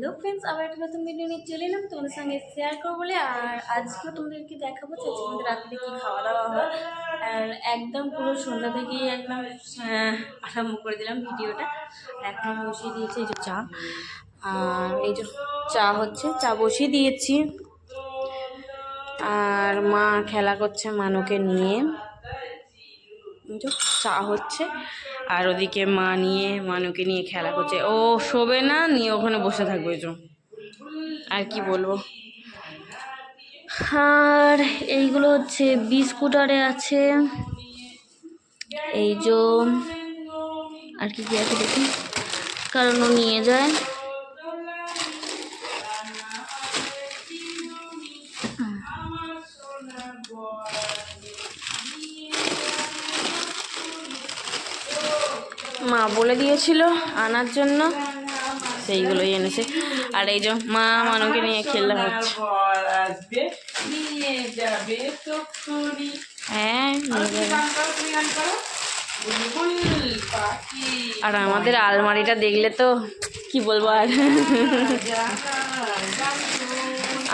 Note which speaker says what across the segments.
Speaker 1: Hello friends আবার একটা নতুন ভিডিও নিয়ে চলে এলাম। তোমাদের সঙ্গে শেয়ার করব বলে। আর আজকে তোমাদেরকে দেখাবো যে আমাদের রাত্রে কী খাওয়া দাওয়া হয় আর একদম পুরো সন্ধ্যা থেকেই একদম আহ, আরম্ভ করে দিলাম ভিডিওটা এখন বসিয়ে দিয়েছি এই যে চা। আর এই যে চা হচ্ছে চা বসিয়ে দিয়েছি। আর মা খেলা করছে মানুকে নিয়ে। চা হচ্ছে। আর ওদিকে মা নিয়ে, মানুকে নিয়ে খেলা করছে। ও শোবে না, নিয়ে ওখানে বসে থাকবে যে। আর কি বলব? আর এইগুলো হচ্ছে, বিস্কুটারে আছে। এই যে, আর কি কি আছে দেখি। কারণ ও নিয়ে যায়। মা বলে দিয়েছিল আনার জন্য। সেইগুলোই এনেছে। আর এই যে মা মানুকে নিয়ে খেলা হচ্ছে। হ্যাঁ আর আমাদের আলমারিটা দেখলে তো কি বলব আর?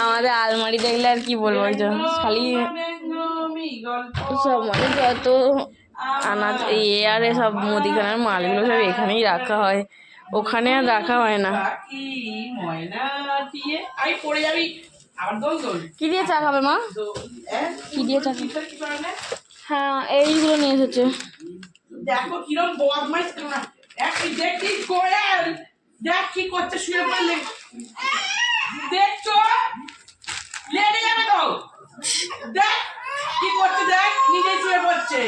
Speaker 1: আমাদের আলমারি দেখলে আর কি বলব? খালি সব মানে যত আনাজ এই আরে সব মুদিখানার মালগুলো সব এখানেই রাখা হয়। ওখানে আর রাখা হয় না। কি দিয়ে চা খাবে মা?
Speaker 2: হ্যাঁ?
Speaker 1: কি দিয়ে চা? হ্যাঁ এইগুলো নিয়ে এসেছে।
Speaker 2: দেখো কিরম বদমাইশ কোয়েল দেখ কি করছে শুয়ে পড়লে। দেখছ? লেগে যাবে তো। দেখ কি করছে দেখ নিজে শুয়ে পড়ছে।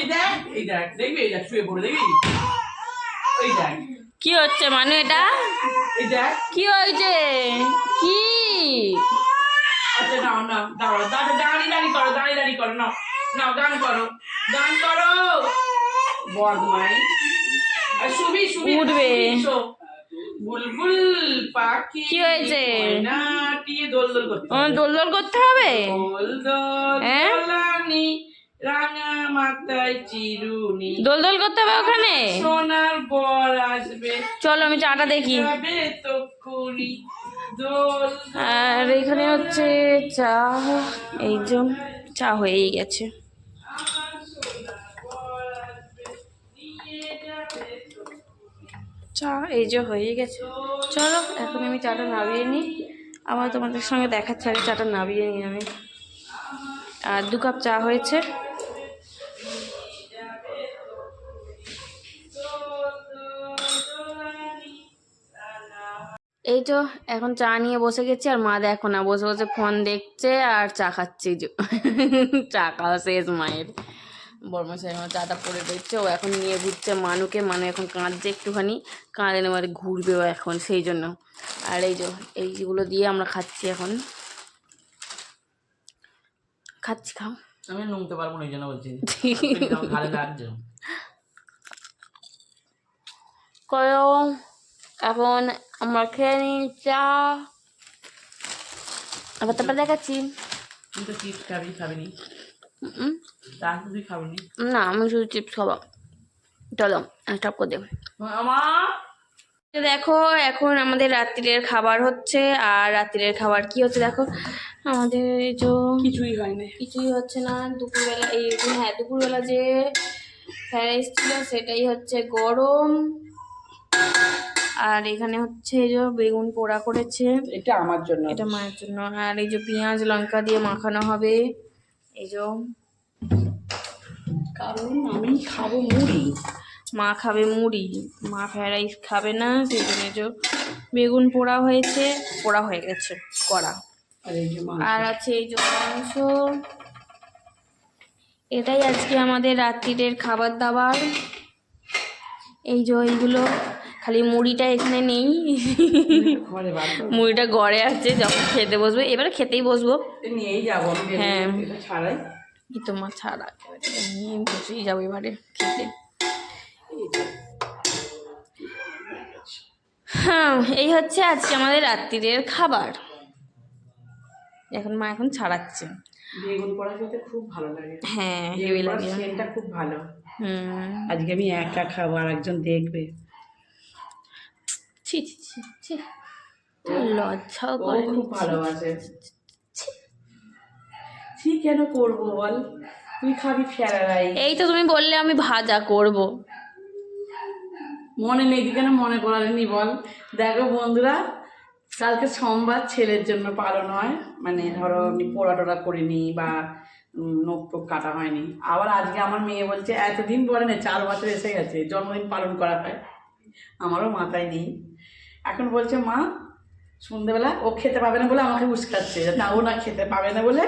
Speaker 2: এই দেখ এই দেখ দেখবি এই দেখ শুয়ে পড়ে দেখবি এই দেখ
Speaker 1: কি হচ্ছে মানু এটা?
Speaker 2: এই দেখ
Speaker 1: কি হয়েছে? কি?
Speaker 2: আচ্ছা নাও করো করো নাও নাও গান করো গান করো। বদমাই আর
Speaker 1: উঠবে।
Speaker 2: বুলবুল পাখি
Speaker 1: কি হয়েছে?
Speaker 2: দোল দোল করতে হবে।
Speaker 1: দোল দোল করতে হবে?
Speaker 2: দোল দোল
Speaker 1: হ্যাঁ?
Speaker 2: রাঙা মাথায় চিরুনি।
Speaker 1: দোল দোল করতে হবে ওখানে?
Speaker 2: সোনার বর আসবে।
Speaker 1: চলো আমি চাটা দেখি। আর এখানে হচ্ছে চা। এই যে চা হয়েই গেছে। চা এই যে হয়ে গেছে। চলো এখন আমি চাটা নামিয়ে নিই। আবার তোমাদের সঙ্গে দেখাচ্ছে আগে চাটা নামিয়ে নিই আমি। আর দু কাপ চা হয়েছে। এই তো এখন চা নিয়ে বসে গেছি আর মা দেখো না বসে বসে ফোন দেখছে আর চা খাচ্ছে চা খাওয়া শেষ মায়ের। বর্মশাই আমার চাটা পড়ে রয়েছে ও এখন নিয়ে ঘুরছে মানুকে মানু এখন কাঁদছে একটুখানি কাঁদে নেবার ঘুরবে ও এখন সেই জন্য। আর এই যে এইগুলো দিয়ে আমরা খাচ্ছি এখন। খাচ্ছি খাও।
Speaker 2: আমি নুমতে পারব না এই জন্য বলছি।
Speaker 1: করো এখন আমরা খেয়ে নিই চা আবার তারপর দেখাচ্ছি
Speaker 2: তুই তো চিপস খাবি খাবিনি
Speaker 1: উম,
Speaker 2: তুই খাবিনি
Speaker 1: না আমি শুধু চিপস খাব চলো স্টপ করে দেবো দেখো এখন আমাদের রাত্রিরের খাবার হচ্ছে আর রাত্রিরের খাবার কি হচ্ছে দেখো আমাদের এই যে
Speaker 2: কিছুই হয় না
Speaker 1: কিছুই হচ্ছে না দুপুরবেলা এই হ্যাঁ দুপুরবেলা যে ফ্রাইড রাইস ছিল সেটাই হচ্ছে গরম আর এখানে হচ্ছে এই যে বেগুন পোড়া করেছে।
Speaker 2: এটা আমার জন্য।
Speaker 1: এটা মায়ের জন্য। আর এই যে পেঁয়াজ লঙ্কা দিয়ে মাখানো হবে। এই যে
Speaker 2: কারণ আমি খাব মুড়ি।
Speaker 1: মা খাবে মুড়ি। মা ফ্রাইড রাইস খাবে না সেই জন্য এই যে বেগুন পোড়া হয়েছে পোড়া হয়ে গেছে কড়া।
Speaker 2: আর
Speaker 1: আছে এই যে মাংস। এটাই আজকে আমাদের রাত্রিরের খাবার দাবার। এই যে এইগুলো খালি মুড়িটা এখানে নেই। মুড়িটা গড়ে আছে যখন খেতে বসবো। এবারে খেতেই বসবো।
Speaker 2: নিয়েই যাব
Speaker 1: হ্যাঁ।
Speaker 2: ছাড়াই।
Speaker 1: তোমার ছাড়া নিয়ে বসেই যাব এবারে খেতে। হ্যাঁ এই হচ্ছে আজকে আমাদের রাত্রিরের খাবার। এখন মা এখন ছাড়াচ্ছে।
Speaker 2: বেগুন পোড়া খেতে খুব ভালো লাগে।
Speaker 1: হ্যাঁ হেভি লাগে।
Speaker 2: সেন্টটা খুব ভালো।
Speaker 1: হুম।
Speaker 2: আজকে আমি একা খাব আর একজন দেখবে।
Speaker 1: ছি ছি ছি ছি। লজ্জাও করে।
Speaker 2: খুব ভালোবাসে। ঠিক কেন করব বল? তুই খাবি ফেরা রাইস।
Speaker 1: এই তো তুমি বললে আমি ভাজা করব।
Speaker 2: মনে নেই তুই কেন মনে করালেনি বল? দেখো বন্ধুরা কালকে সোমবার ছেলের জন্য পালন হয়। মানে ধরো আমি পোড়া টোড়া করিনি বা নখ টোক কাটা হয়নি। আবার আজকে আমার মেয়ে বলছে এতদিন বলে না চার বছর এসে গেছে জন্মদিন পালন করা হয়। আমারও মাথায় নেই। এখন বলছে, মা সন্ধ্যেবেলা ও খেতে পাবে না বলে আমাকে উস্কাচ্ছে। যাতে ও না খেতে পাবে না বলে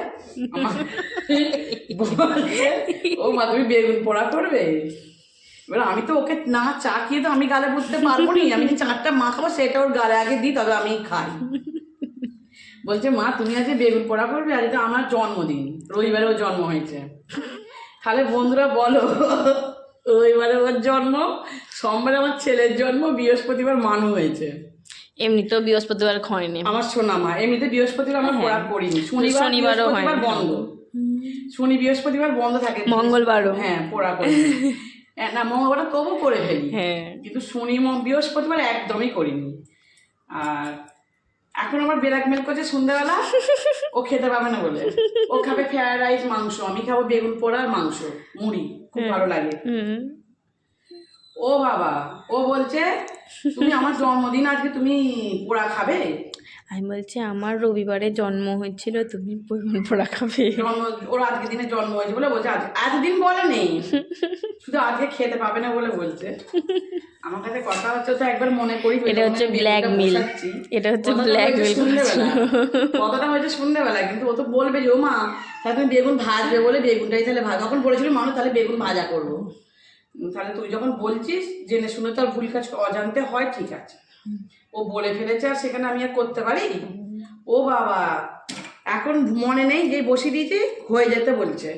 Speaker 2: ও মা, তুমি বেগুন পোড়া করবে? এবার আমি তো ওকে না চা খেয়ে তো আমি গালে বুঝতে পারব নি। আমি যে চারটা মাখাবো সেটা ওর গালে আগে দিই, তবে আমি খাই। বলছে, মা, তুমি আজকে বেগুন পোড়া করবে? আর এটা আমার জন্মদিন। রবিবারে ওর জন্ম হয়েছে। তাহলে বন্ধুরা বলো রবিবারে ওর জন্ম সোমবারে আমার ছেলের জন্ম বৃহস্পতিবার মানু হয়েছে।
Speaker 1: এমনিতেও বৃহস্পতিবার খয়নি
Speaker 2: আমার সোনা মা এমনিতে বৃহস্পতিবার আমরা পোড়া করিনি শনিবার
Speaker 1: হ্যাঁ। শনিবারও হয়
Speaker 2: বন্ধ। শনি বৃহস্পতিবার বন্ধ থাকে।
Speaker 1: মঙ্গলবারও।
Speaker 2: হ্যাঁ পোড়া করি হ্যাঁ, না মঙ্গলবারটা তবু করে ফেলি।
Speaker 1: হ্যাঁ।
Speaker 2: কিন্তু শনি বৃহস্পতিবার একদমই করিনি। আর এখন আমার বেলাক মেল করছে সন্ধ্যাবেলা, ও খেতে পাবে না বলে। ও খাবে ফ্রায়েড রাইস মাংস। আমি খাব বেগুন পোড়া মাংস, মুড়ি। খুব ভালো লাগে। ও বাবা, ও বলছে, তুমি আমার জন্মদিন আজকে তুমি পোড়া খাবে?
Speaker 1: আমি বলছি আমার রবিবারে জন্ম হয়েছিল তুমি পোড়া খাবে?
Speaker 2: ওর আজকে দিনে জন্ম হয়েছে বলে বলছে আজ এতদিন বলে নেই। শুধু আজকে খেতে পাবে না বলে বলছে। আমার কাছে কথা হচ্ছে তো একবার মনে করি
Speaker 1: এটা হচ্ছে blackmail। এটা হচ্ছে blackmail
Speaker 2: কথাটা হয়েছে সন্ধ্যেবেলা কিন্তু ও তো বলবে যে ও মা তাহলে তুমি বেগুন ভাজবে বলে বেগুনটাই তাহলে ভাজ তখন বলেছিল মানুষ তাহলে বেগুন ভাজা করব। তাহলে তুই যখন বলছিস জেনে শুনে তো আর ভুল কাজ অজান্তে হয় ঠিক আছে। ও বলে ফেলেছে আর সেখানে আমি আর করতে পারি ও বাবা এখন মনে নেই যে বসিয়ে দিয়েছি হয়ে যেতে বলছে।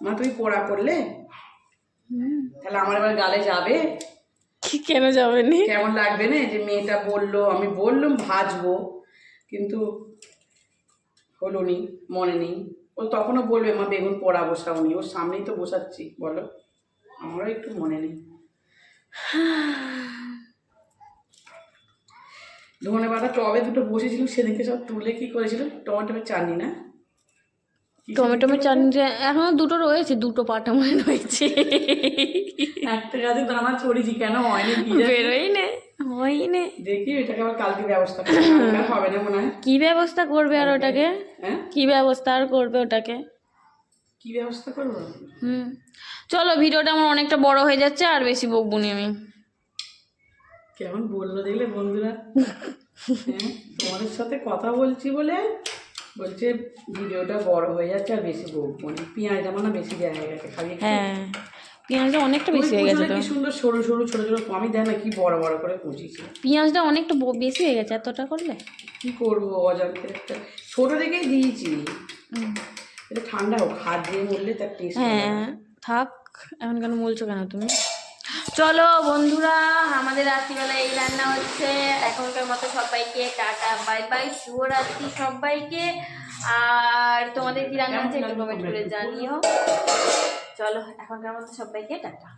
Speaker 2: মা তুমি পোড়া করলে? তাহলে আমার এবার গালে যাবে?
Speaker 1: কেন যাবে নি?
Speaker 2: কেমন লাগবে না যে মেয়েটা বলল আমি বললাম ভাজবো কিন্তু হলো নি মনে নেই। ও তখনও বলবে মা বেগুন পোড়া বসাও নি। ওর সামনেই তো বসাচ্ছি বলো। আমারও একটু মনে নেই। ধনে পাতা টবে দুটো বসেছিল সেদিকে সব তুলে কি করেছিল টমেটো চাটনি না?
Speaker 1: টমেটো চাটনিটা এখনও দুটো রয়েছে দুটো পাটা মনে রয়েছে।
Speaker 2: একটা গাছে দানা ছড়িয়েছি কেন হয়নি
Speaker 1: বেরোই নে হই নে
Speaker 2: দেখি এটাকে আবার কালকে ব্যবস্থা হবে। না মনে হয়।
Speaker 1: কি ব্যবস্থা করবে আর ওটাকে?
Speaker 2: হ্যাঁ?
Speaker 1: কি ব্যবস্থা আর করবে ওটাকে?
Speaker 2: কি ব্যবস্থা করব?
Speaker 1: হুম। চলো ভিডিওটা আমার অনেকটা বড় হয়ে যাচ্ছে আর বেশি বকবুনি আমি।
Speaker 2: কেমন বলল দেখলে বন্ধুরা? হ্যাঁ তোমাদের সাথে কথা বলছি বলে বলছে ভিডিওটা বড় হয়ে যাচ্ছে আর বেশি বকবো না পেঁয়াজ আমার না বেশি দেওয়া হয়ে গেছে খালি
Speaker 1: হ্যাঁ পেঁয়াজটা অনেকটা বেশি হয়ে গেছে তো।
Speaker 2: সুন্দর সরু সরু ছোট ছোট আমি দেয় না কি বড় বড় করে কুচিছি
Speaker 1: পেঁয়াজটা অনেকটা বেশি হয়ে গেছে এতটা করলে?
Speaker 2: কি করব অজান্তে? একটা ছোট দেখেই দিয়েছি। এটা ঠান্ডা হোক হাত দিয়ে মরলে তার টেস্ট
Speaker 1: হ্যাঁ থাক এখন কেন বলছো কেন তুমি? চলো বন্ধুরা, আমাদের রাত্রিবেলা এই রান্না হচ্ছে। এখনকার মতো সবাইকে টাটা বাই বাই শুভরাত্রি সবাইকে। আর তোমাদের কি রান্না হচ্ছে একটু কমেন্ট করে জানিও। চলো, এখনকার মতো সবাইকে টাটা।